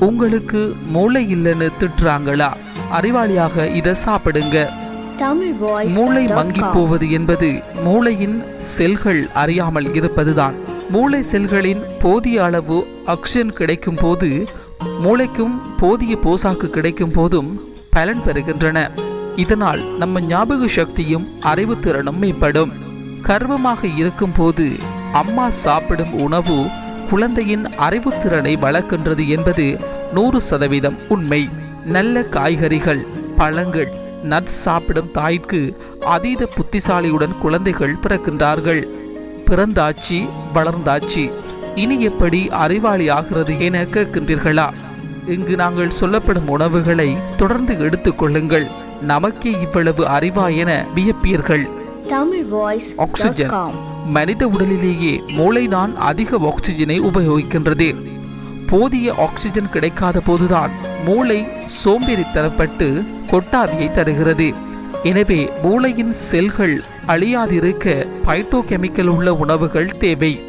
உங்களுக்கு மூளை இல்லைன்னு திட்டுறாங்களா? அறிவாளியாக இதை சாப்பிடுங்க. மூளை மங்கி போவது என்பது மூளையின் செல்கள் அறியாமல் இருப்பதுதான். மூளை செல்களின் போதிய அளவு ஆக்சிஜன் கிடைக்கும் போது மூளைக்கும் போதிய போசாக்கு கிடைக்கும் போதும் பலன் பெறுகின்றன. இதனால் நம்ம ஞாபக சக்தியும் அறிவுத்திறனும் மேம்படும். கர்வமாக இருக்கும் போது அம்மா சாப்பிடும் உணவு குழந்தையின் அறிவுத்திறனை வளர்க்கின்றது என்பது நூறு சதவீதம் உண்மை. நல்ல காய்கறிகள் பழங்கள் நட்ஸ் சாப்பிடும் தாய்க்கு அதீத புத்திசாலியுடன் குழந்தைகள் பிறக்கின்றார்கள். பிறந்தாச்சு வளர்ந்தாச்சு இனி எப்படி அறிவாளி ஆகிறது என கேட்கின்றீர்களா? இங்கு நாங்கள் சொல்லப்படும் உணவுகளை தொடர்ந்து எடுத்துக்கொள்ளுங்கள் நமக்கே இவ்வளவு அறிவா என வியப்பீர்கள். Tamil voice oxygen. மனித உடலிலேயே மூளைதான் அதிக ஆக்சிஜனை உபயோகிக்கின்றது. போதிய ஆக்சிஜன் கிடைக்காத போதுதான் மூளை சோம்பேறித்தனப்பட்டு கொட்டாவியை தருகிறது. எனவே மூளையின் செல்கள் அழியாதிருக்க பைட்டோகெமிக்கல் உள்ள உணவுகள் தேவை.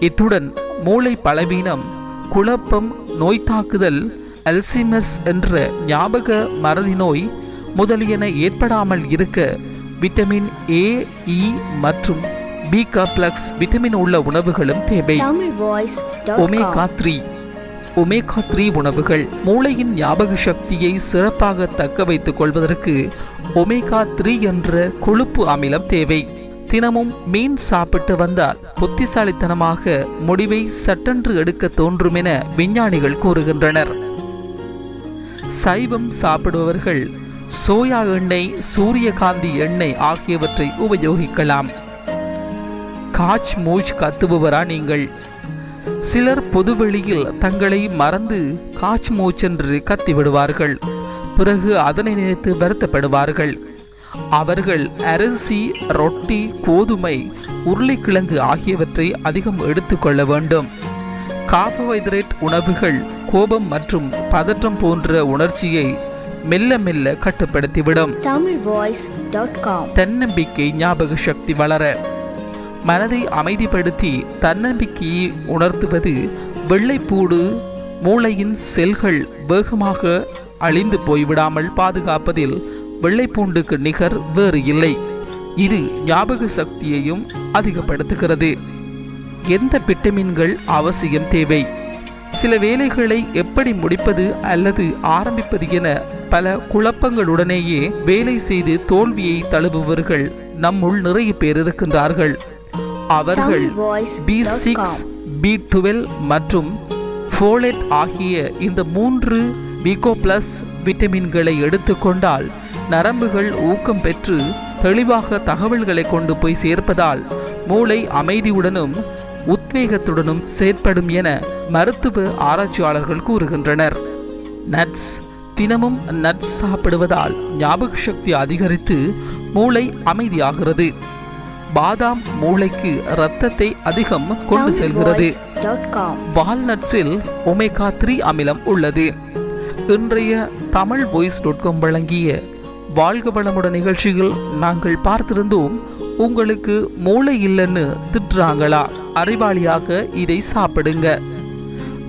இத்துடன் மூளை பலவீனம் குழப்பம் நோய் தாக்குதல் அல்சிமஸ் என்ற ஞாபக மறதி நோய் முதலியன ஏற்படாமல் இருக்க விட்டமின் ஏ இ மற்றும் பி காப்ளக்ஸ் விட்டமின் உள்ள உணவுகளும் தேவை. ஒமேகா த்ரீ ஒமேகா த்ரீ உணவுகள் மூளையின் ஞாபக சக்தியை சிறப்பாக தக்க வைத்துக் கொள்வதற்கு ஒமேகா த்ரீ என்ற கொழுப்பு அமிலம் தேவை. தினமும் மீன் சாப்பிட்டு வந்தால் புத்திசாலித்தனமாக முடிவை சட்டென்று எடுக்க தோன்றும் என விஞ்ஞானிகள் கூறுகின்றனர். சைவம் சாப்பிடுபவர்கள் சோயா எண்ணெய் சூரியகாந்தி எண்ணெய் ஆகியவற்றை உபயோகிக்கலாம். காச் மூச் கத்துபவரா நீங்கள்? சிலர் பொதுவெளியில் தங்களை மறந்து காச் மூச் என்று கத்திவிடுவார்கள். பிறகு அதனை நினைத்து வருத்தப்படுவார்கள். அவர்கள் அரிசி ரொட்டி கோதுமை உருளைக்கிழங்கு ஆகியவற்றை அதிகம் எடுத்துக்கொள்ள வேண்டும். கார்போஹைட்ரேட் உணவுகள் கோபம் மற்றும் பதற்றம் போன்ற உணர்ச்சியை மெல்ல மெல்ல கட்டுப்படுத்திவிடும். தன்னம்பிக்கை ஞாபக சக்தி வளர. மனதை அமைதிப்படுத்தி தன்னம்பிக்கையை உணர்த்துவது வெள்ளைப்பூடு மூளையின் செல்கள் வேகமாக அழிந்து போய்விடாமல் பாதுகாப்பதில் வெள்ளைப்பூண்டுக்கு நிகர் வேறு இல்லை. இது ஞாபக சக்தியையும் அதிகப்படுத்துகிறது. எந்த விட்டமின்கள் அவசியம் தேவை? சில வேலைகளை எப்படி முடிப்பது அல்லது ஆரம்பிப்பது என பல குழப்பங்களுடனேயே வேலை செய்து தோல்வியை தழுவுபவர்கள் நம்முள் நிறைய பேர் இருக்கின்றார்கள். அவர்கள் பி சிக்ஸ் பி டுவெல் மற்றும் ஃபோலேட் ஆகிய இந்த மூன்று பிகோ பிளஸ் விட்டமின்களை எடுத்துக்கொண்டால் நரம்புகள் ஊக்கம் பெற்று தெளிவாக தகவல்களை கொண்டு போய் சேர்ப்பதால் மூளை அமைதியுடனும் உத்வேகத்துடனும் செயற்படும் என மருத்துவ ஆராய்ச்சியாளர்கள் கூறுகின்றனர். நட்ஸ் தினமும் நட்ஸ் சாப்பிடுவதால் ஞாபக சக்தி அதிகரித்து மூளை அமைதியாகிறது. பாதாம் மூளைக்கு இரத்தத்தை அதிகம் கொண்டு செல்கிறது. வால்நட்ஸில் ஒமேகா த்ரீ அமிலம் உள்ளது. இன்றைய தமிழ் வாய்ஸ் டாட் காம் வழங்கிய வாழ்க வளமுடன் நிகழ்ச்சியில் நாங்கள் பார்த்திருந்தோம் உங்களுக்கு மூளை இல்லைன்னு திட்டுறாங்களா? அறிவாளியாக இதை சாப்பிடுங்க.